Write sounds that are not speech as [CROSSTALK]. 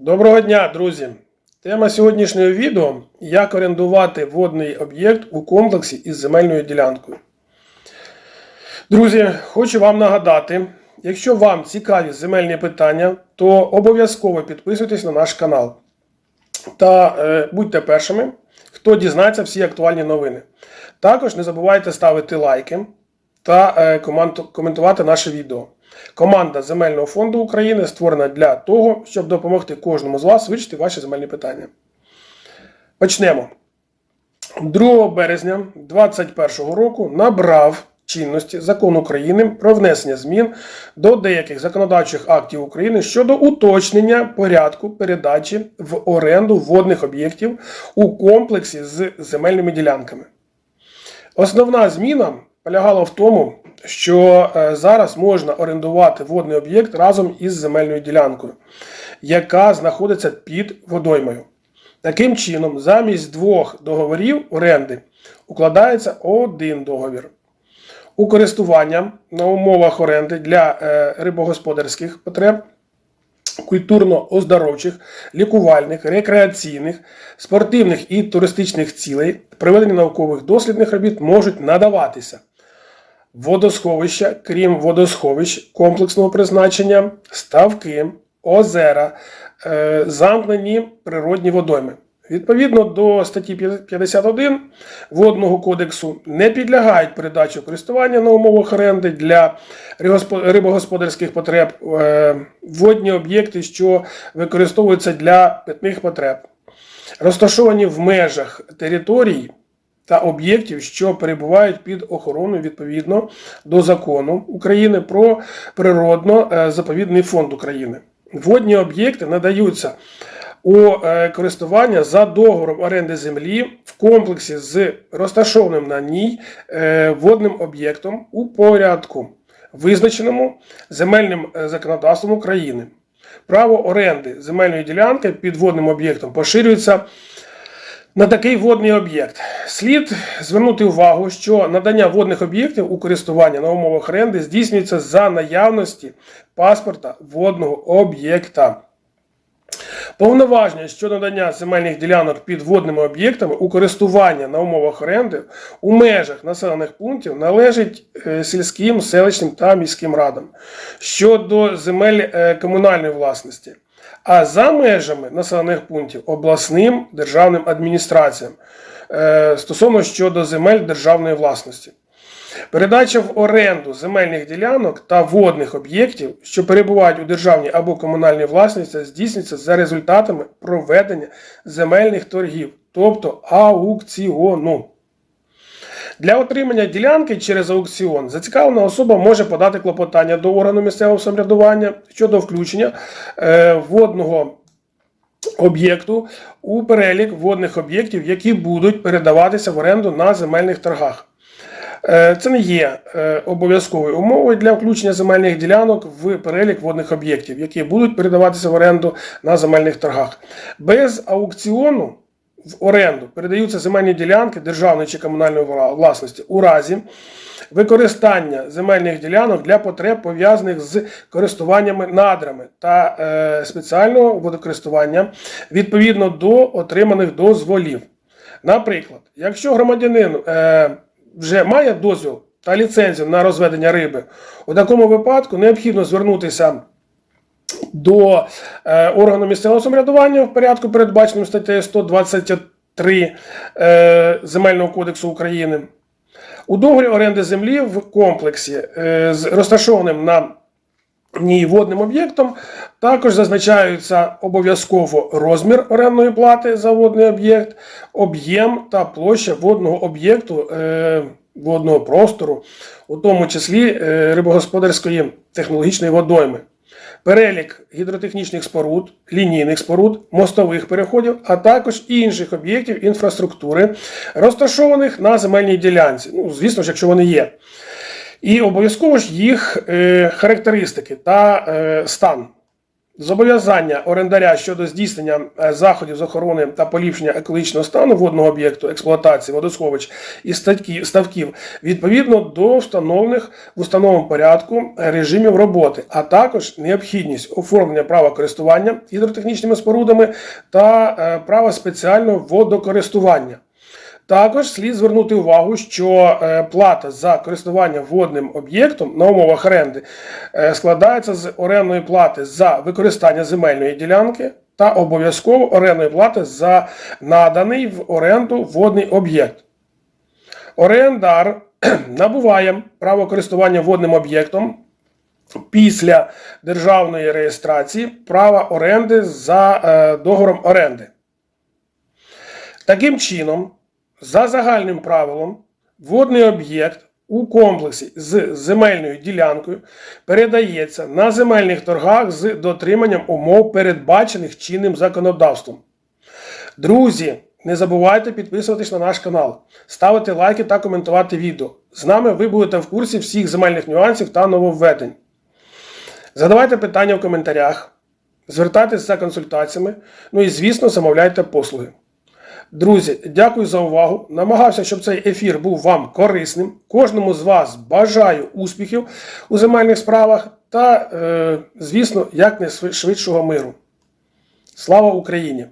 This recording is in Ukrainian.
Доброго дня, друзі! Тема сьогоднішнього відео як орендувати водний об'єкт у комплексі із земельною ділянкою. Друзі, хочу вам нагадати, якщо вам цікаві земельні питання, то обов'язково підписуйтесь на наш канал. Та е, будьте першими, хто дізнається всі актуальні новини. Також не забувайте ставити лайки та е, коментувати наше відео. Команда Земельного фонду України створена для того, щоб допомогти кожному з вас вирішити ваші земельні питання. Почнемо. 2 березня 2021 року набрав чинності закон України про внесення змін до деяких законодавчих актів України щодо уточнення порядку передачі в оренду водних об'єктів у комплексі з земельними ділянками. Основна зміна полягала в тому, що е, зараз можна орендувати водний об'єкт разом із земельною ділянкою, яка знаходиться під водоймою. Таким чином, замість двох договорів оренди укладається один договір. У користування на умовах оренди для е, рибогосподарських потреб культурно-оздоровчих, лікувальних, рекреаційних, спортивних і туристичних цілей, проведення наукових дослідних робіт можуть надаватися водосховища, крім водосховищ комплексного призначення, ставки, озера, е, замкнені природні водойми. Відповідно до статті 51 Водного кодексу не підлягають передачі користування на умовах оренди для рибогосподарських потреб е, водні об'єкти, що використовуються для питних потреб, розташовані в межах територій та об'єктів, що перебувають під охороною відповідно до закону України про природно-заповідний фонд України. Водні об'єкти надаються у е, користування за договором оренди землі в комплексі з розташованим на ній е, водним об'єктом у порядку, визначеному земельним е, законодавством України. Право оренди земельної ділянки під водним об'єктом поширюється на такий водний об'єкт. Слід звернути увагу, що надання водних об'єктів у користування на умовах оренди здійснюється за наявності паспорта водного об'єкта. Повноваження щодо надання земельних ділянок під водними об'єктами у користування на умовах оренди у межах населених пунктів належить е, сільським, селищним та міським радам щодо земель е, комунальної власності, а за межами населених пунктів обласним державним адміністраціям е, стосовно щодо земель державної власності. Передача в оренду земельних ділянок та водних об'єктів, що перебувають у державній або комунальній власності, здійснюється за результатами проведення земельних торгів, тобто аукціону. Для отримання ділянки через аукціон зацікавлена особа може подати клопотання до органу місцевого самоврядування щодо включення е, водного об'єкту у перелік водних об'єктів, які будуть передаватися в оренду на земельних торгах. Е, Це не є е, обов'язковою умовою для включення земельних ділянок в перелік водних об'єктів, які будуть передаватися в оренду на земельних торгах. Без аукціону в оренду передаються земельні ділянки державної чи комунальної власності у разі використання земельних ділянок для потреб пов'язаних з користуваннями надрами та е, спеціального водокористування відповідно до отриманих дозволів. Наприклад, якщо громадянин е, вже має дозвіл та ліцензію на розведення риби, у такому випадку необхідно звернутися до е, органу місцевого самоврядування в порядку, передбаченим статтею 123 е, Земельного кодексу України. У договорі оренди землі в комплексі е, з розташованим на ній водним об'єктом також зазначаються обов'язково розмір орендної плати за водний об'єкт, об'єм та площа водного об'єкту водного простору, у тому числі рибогосподарської технологічної водойми. Перелік гідротехнічних споруд, лінійних споруд, мостових переходів, а також інших об'єктів інфраструктури, розташованих на земельній ділянці. Ну, звісно ж, якщо вони є. І обов'язково ж їх е, характеристики та е, стан. Зобов'язання орендаря щодо здійснення е, заходів з охорони та поліпшення екологічного стану водного об'єкту експлуатації водосховищ і ставків відповідно до встановлених в установленому порядку режимів роботи, а також необхідність оформлення права користування гідротехнічними спорудами та е, права спеціального водокористування. Також слід звернути увагу, що е, плата за користування водним об'єктом на умовах оренди е, складається з орендної плати за використання земельної ділянки та обов'язково орендної плати за наданий в оренду водний об'єкт. Орендар [CLEARS THROAT] набуває право користування водним об'єктом після державної реєстрації права оренди за е, договором оренди. Таким чином, за загальним правилом, водний об'єкт у комплексі з земельною ділянкою передається на земельних торгах з дотриманням умов, передбачених чинним законодавством. Друзі, не забувайте підписуватись на наш канал, ставити лайки та коментувати відео. З нами ви будете в курсі всіх земельних нюансів та нововведень. Задавайте питання в коментарях, звертайтеся за консультаціями, ну і, звісно, замовляйте послуги. Друзі, дякую за увагу. Намагався, щоб цей ефір був вам корисним. Кожному з вас бажаю успіхів у земельних справах та, е, звісно, якнайшвидшого миру. Слава Україні!